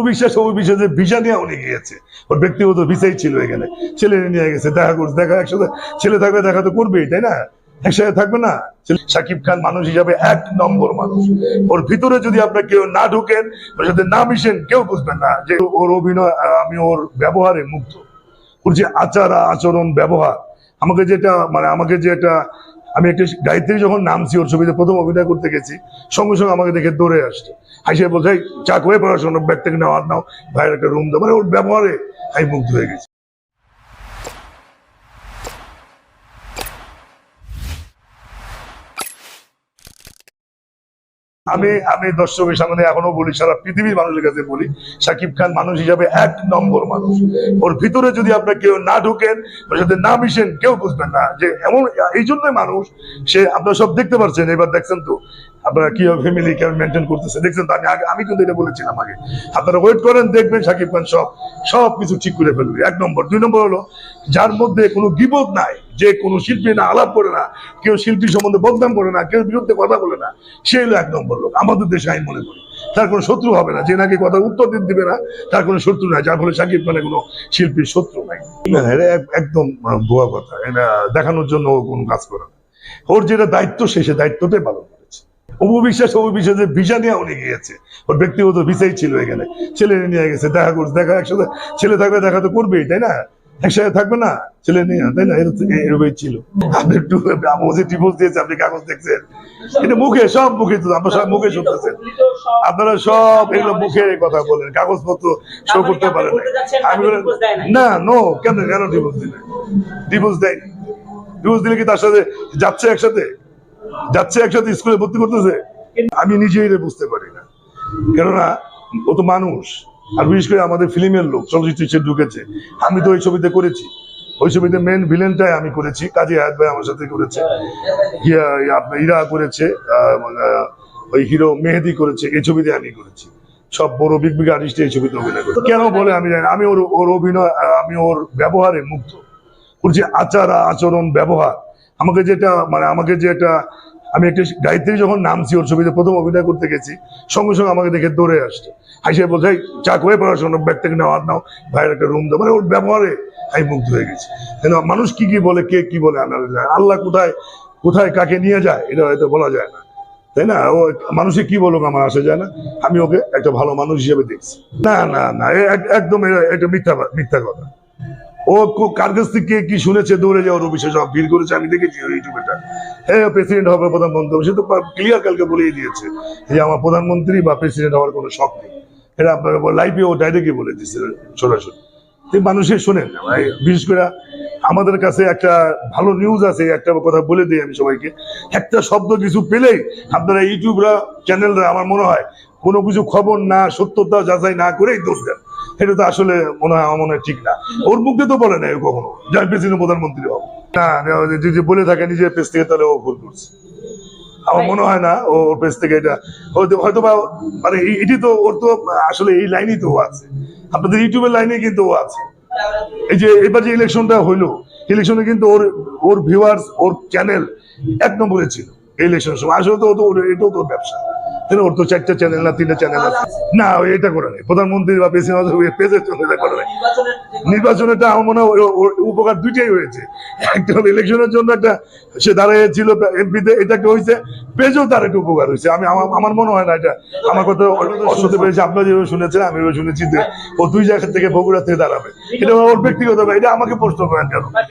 অবিশ্বাস অবিশ্বাসের ভিসা নিয়ে উনি গিয়েছে। ওর ব্যক্তিগত ভিসাই ছিল এখানে। ছেলে নিয়ে গেছে, দেখা করছে, দেখা, একসাথে ছেলে থাকলে দেখা তো করবেই, তাই না? একসাথে থাকবে না? শাকিব খান মানুষ হিসাবে এক নম্বর মানুষ। ওর ভিতরে যদি আপনার কেউ না ঢুকেন সাথে না মিশেন, কেউ বুঝবেন না যে ওর অভিনয়, আমি ওর ব্যবহারে মুগ্ধ। ওর যে আচার আচরণ ব্যবহার, আমাকে যেটা মানে আমাকে যে একটা আমি একটা গায়ত্রী যখন নামছি ওর ছবিতে, প্রথম অভিনয় করতে গেছি, সঙ্গে সঙ্গে আমাকে দেখে দৌড়ে আসছে। হাসিয়ে বলছে চাকুয়ে পড়াশোনা ব্যাগ থেকে নেওয়া নাও, ভাইয়ের একটা রুম দাও। মানে ওর ব্যবহারে আমি মুগ্ধ হয়ে গেছি। আমি আমি দর্শকের সামনে এখনও বলি, সারা পৃথিবীর মানুষের কাছে বলি শাকিব খান মানুষ হিসাবে এক নম্বর মানুষ। ওর ভিতরে যদি আপনার কেউ না ঢুকেন, ওর সাথে না মিশেন, কেউ বুঝবেন না। যে এমন, এই জন্যই মানুষ, সে আপনারা সব দেখতে পাচ্ছেন এবার দেখছেন তো, আপনারা কীভাবে ফ্যামিলি কেমন মেনটেন করতেছে, দেখছেন তো? আমি আগে, আমি কিন্তু এটা বলেছিলাম আগে। আপনারা ওয়েট করেন, দেখবেন শাকিব খান সব সব কিছু ঠিক করে ফেলবে। এক নম্বর। দুই নম্বর হলো, যার মধ্যে কোনো বিপদ নাই যে কোনো শিল্পী না আলাপ করে না, কেউ শিল্পী সম্বন্ধে বদনাম করে না, কেউ বিরুদ্ধে কথা বলে না, সে হলো এক নম্বর লোক। আমাদের দেশে আমি মনে করি। তার কোনো শত্রু হবে না। যে নাকি কথা উত্তর দিতে দিবে না, তার কোনো শত্রু নাই। যার ফলে সাকিব খানের কোনো শিল্পীর শত্রু নাই। একদম ভুয়া কথা। এটা দেখানোর জন্য কোনো কাজ করে না। ওর যেটা দায়িত্ব, সে সে দায়িত্বটাই পালন অপবিশ্বাস, অপবিশ্বাসের ভিসা নিয়ে উনি গিয়েছে। ওর ব্যক্তিগত ভিসাই ছিল এখানে। ছেলে নিয়ে গেছে, দেখা করছে। দেখা একসাথে ছেলে থাকলে দেখা তো করবেই, তাই না? একসাথে থাকবে না? ছেলে নিয়ে তাই না? এরকম- এরকমই ছিল। আপনি একটু আমাকে ডিভোর্স দিয়েছে আপনি কাগজ দেখছেন। এটা মুখে সব মুখে তো আমরা সব মুখে শুনতেছেন। আপনারা সব এগুলো মুখে কথা বলেন কাগজপত্র শো করতে পারেন না। আমি না নো কেন কেন ডিভোর্স দিবে ডিভোর্স দেয় ডিভোর্স দিলে কি তার সাথে যাচ্ছে একসাথে? যাচ্ছে একসাথে স্কুলে ভর্তি করতেছে? আমি নিজেই বুঝতে পারি না। কেননা ও তো মানুষ। আর বিশেষ করে আমাদের ফিল্মের লোক, চলচ্চিত্র সে ঢুকেছে। আমি তো ওই ছবিতে করেছি। ওই ছবিতে মেন ভিলেনটাই আমি করেছি। কাজী হায়াত ভাই আমার সাথে করেছে। আপনার ইরা করেছে ওই হিরো মেহেদি করেছে। এই ছবিতে আমি করেছি। সব বড় বিগ বিগ আর্টিস্ট এই ছবিতে অভিনয় করে কেন বলে আমি জানি আমি ওর ওর অভিনয়, আমি ওর ব্যবহারে মুগ্ধ। ওর যে আচার আচরণ ব্যবহার, আমাকে যেটা মানে আমাকে যে একটা আমি একটা গাড়িতে যখন নামছি ওর ছবিতে, প্রথম অভিনয় করতে গেছি, সঙ্গে সঙ্গে আমাকে দেখে দৌড়ে আসছে। হাসে বলছে চা করে পড়াশোনা ব্যাগ থেকে নেওয়া নাও, ভাইয়ের একটা রুম দাও। মানে ওর ব্যবহারে আমি মুগ্ধ হয়ে গেছি। কেন, মানুষ কি কি বলে, কে কি বলে আমি আর জানি না। আল্লাহ কোথায় কোথায় কাকে নিয়ে যায়, এটা হয়তো বলা যায় না। তাই না? ও, মানুষে কি বলুক, আমার আসে যায় না। আমি ওকে একটা ভালো মানুষ হিসেবে দেখছি। না না না একদম এটা মিথ্যা মিথ্যা কথা। ও কার কাছ থেকে কি শুনেছে দৌড়ে যাওয়ার অফিসে সব ভিড় করেছে, আমি দেখেছি ইউটিউবেটা হ্যাঁ প্রেসিডেন্ট হবে প্রধানমন্ত্রী, সে তো ক্লিয়ার কালকে বলেই দিয়েছে যে আমার প্রধানমন্ত্রী বা প্রেসিডেন্ট হওয়ার কোনো শখ নেই। এটা আপনার লাইফে ও ডাইরেক্টই বলে দিচ্ছে সরাসরি। তো মানুষের শোনেন বিশেষ করে আমাদের কাছে একটা ভালো নিউজ আছে, একটা কথা বলে দিই আমি সবাইকে। একটা শব্দ কিছু পেলেই আপনারা ইউটিউবরা চ্যানেলরা আমার মনে হয় কোনো কিছু খবর না, সত্যতা যাচাই না করেই দোষ দেন। এটা তো আসলে মনে হয় আমার মনে হয় ঠিক না। ওর মুখে তো বলে না কখনো। যে আমি প্রেসিডেন্ট প্রধানমন্ত্রী হব না যে- বলে থাকে নিজের পেজ থেকে তাহলে ও ভুল করছে। আমার মনে হয় না ওর পেজ থেকে এটা হয়তো বা মানে এটি তো ওর তো আসলে এই লাইনই তো আছে। আপনাদের ইউটিউবের লাইনে কিন্তু ও আছে। এই যে এবার যে ইলেকশনটা হইল ইলেকশনে কিন্তু ওর ওর ভিউয়ার্স ওর চ্যানেল এক নম্বরে ছিল। এই ইলেকশনের সময়। আসলে তো এটাও তো ব্যবসা। না? ওর তো চারটা চ্যানেল না, তিনটা চ্যানেল আছে। না, এটা করে নাই। প্রধানমন্ত্রী বা জন্য করে নাই। আমার মনে হয় উপকার দুইটাই হয়েছে। একটা হলো ইলেকশনের জন্য একটা সে দাঁড়িয়েছিল এমপিতে এটা হয়েছে, পেজও তার একটা উপকার হয়েছে। আমি আমার মনে হয় না এটা। আমার কথা পেরেছে আপনারা যেভাবে শুনেছেন, আমি ওইভাবে শুনেছি ও দুই জায়গা থেকে বগুড়া থেকে দাঁড়াবে। এটা ওর ব্যক্তিগত এটা আমাকে প্রশ্ন করেন কেন?